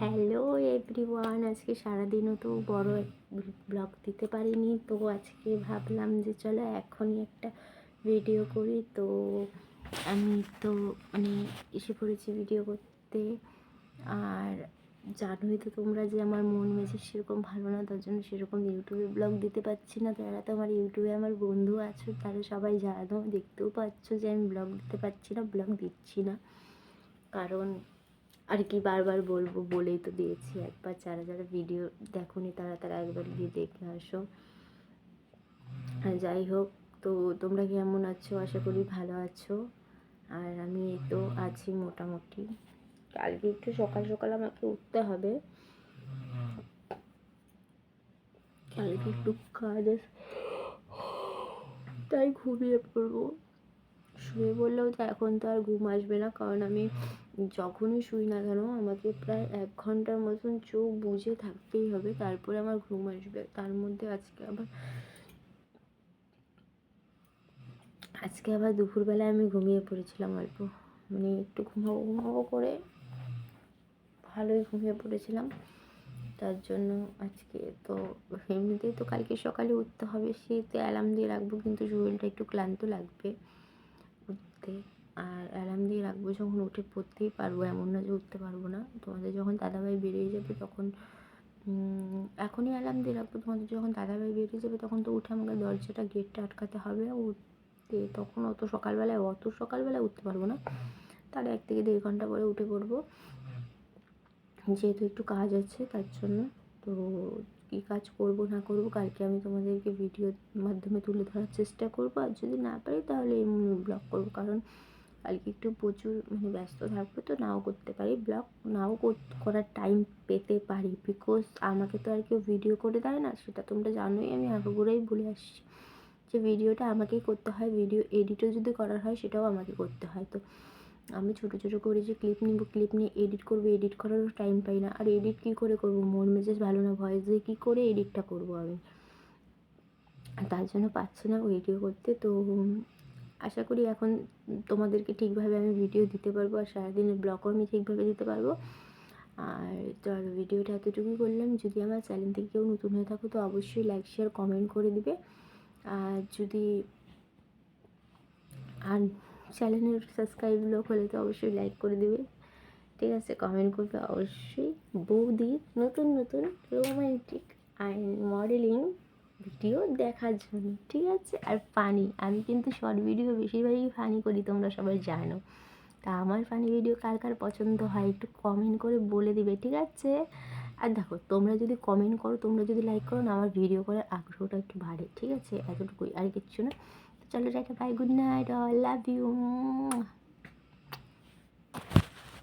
Hello everyone আজকে সারাদিনও তো বড় ব্লগ দিতে পারিনি, তো আজকে ভাবলাম যে চলো এখনই একটা ভিডিও করি। তো আমি তো মানে এসে পড়েছি ভিডিও করতে। আর জানোই তো তোমরা যে আমার মন মেজাজ সেরকম ভালো না, তার জন্য সেরকম ইউটিউবে ব্লগ দিতে পারছি না। যারা তো আমার ইউটিউবে আমার বন্ধু আছো, তারা সবাই জানো, দেখতেও পাচ্ছ যে আমি ব্লগ দিতে পারছি না ব্লগ দিচ্ছি না। কারণ আর কি বারবার বলব, বলেই তো দিয়েছি একবার যারা যারা ভিডিও দেখোনি তারা তারা একবার গিয়ে দেখে আসো। আর যাই হোক, তো তোমরা কেমন আছো? আশা করি ভালো আছো। আর আমি এই তো আছি মোটামুটি। কালকে একটু সকাল সকাল আমাকে উঠতে হবে। কালকে একটু কাজ তাই ঘুমিয়ে পড়ব। শুয়ে বললেও তো এখন তো আর ঘুম আসবে না, কারণ আমি যখনই শুই না কেন আমাকে প্রায় এক ঘণ্টার মতন চোখ বুঝে থাকতেই হবে তারপরে আমার ঘুম আসবে। তার মধ্যে আজকে আবার আজকে আবার দুপুরবেলায় আমি ঘুমিয়ে পড়েছিলাম অল্প। মানে একটু ঘুমাবো ঘুমাবো করে ভালোই ঘুমিয়ে পড়েছিলাম। তার জন্য আজকে তো এমনিতেই তো কালকে সকালে উঠতে হবে শীতে অ্যালার্ম দিয়ে রাখব কিন্তু শরীরটা একটু ক্লান্ত লাগবে। আর অ্যালার্ম দিয়ে রাখব যখন উঠে পড়তেই পারব এমন না যে উঠতে পারব না। তোমাদের যখন দাদাভাই বেরিয়ে যাবে তখন এখনই অ্যালার্ম দিয়ে রাখব। তোমাদের যখন দাদাভাই বেরিয়ে যাবে তখন তো উঠে আমাকে দরজাটা গেটটা আটকাতে হবে। উঠতে তখন অত সকালবেলায় অত সকালবেলায় উঠতে পারব না। তার এক থেকে দেড় ঘণ্টা পরে উঠে পড়ব। যেহেতু একটু কাজ আছে তার জন্য। তো কী কাজ করব না করব কালকে আমি তোমাদেরকে ভিডিওর মাধ্যমে তুলে ধরার চেষ্টা করব। আর যদি না পারি তাহলে ব্লগ করব। কারণ কালকে একটু প্রচুর মানে ব্যস্ত থাকব তো, নাও করতে পারি ব্লগ নাও করার টাইম পেতে পারি বিকজ আমাকে তো আর কেউ ভিডিও করে দেয় না, সেটা তোমরা জানোই, আমি আগাগোড়াই বলে আসছি। যে ভিডিওটা আমাকেই করতে হয় ভিডিও এডিটও যদি করার হয়, সেটাও আমাকে করতে হয়। তো আমি ছোটো ছোটো করে যে ক্লিপ নিব ক্লিপ নিয়ে এডিট করব এডিট করারও টাইম পাই না। আর এডিট কী করে করব? মন মেজাজ ভালো না, ভয়েস দিয়ে কী করে এডিটটা করব আমি? তার জন্য পাচ্ছি না ভিডিও করতে, তো আশা করি এখন তোমাদেরকে ঠিকভাবে আমি ভিডিও দিতে পারব আর সারাদিনের ব্লগও আমি ঠিকভাবে দিতে পারব। আর আর ভিডিওটা এতটুকুই করলাম যদি আমার চ্যানেল থেকে কেউ নতুন হয়ে থাকো তো অবশ্যই লাইক শেয়ার কমেন্ট করে দিবে। আর যদি আর চ্যানেলের সাবস্ক্রাইব লোক হলে তো অবশ্যই লাইক করে দেবে। ঠিক আছে কমেন্ট করবে অবশ্যই। বৌদি, নতুন নতুন রোমান্টিক অ্যান্ড মডেলিং ভিডিও দেখার জন্য, ঠিক আছে? আর ফানি আমি কিন্তু শর্ট ভিডিও বেশিরভাগই ফানি করি, তোমরা সবাই জানো। তা আমার ফানি ভিডিও কার কার পছন্দ হয়, একটু কমেন্ট করে বলে দিবে, ঠিক আছে? আর দেখো, তোমরা যদি কমেন্ট করো, তোমরা যদি লাইক করো না, আমার ভিডিও করার আগ্রহটা একটু বাড়ে, ঠিক আছে? এতটুকুই, আর কিচ্ছু না। চলো tata bye good night all love you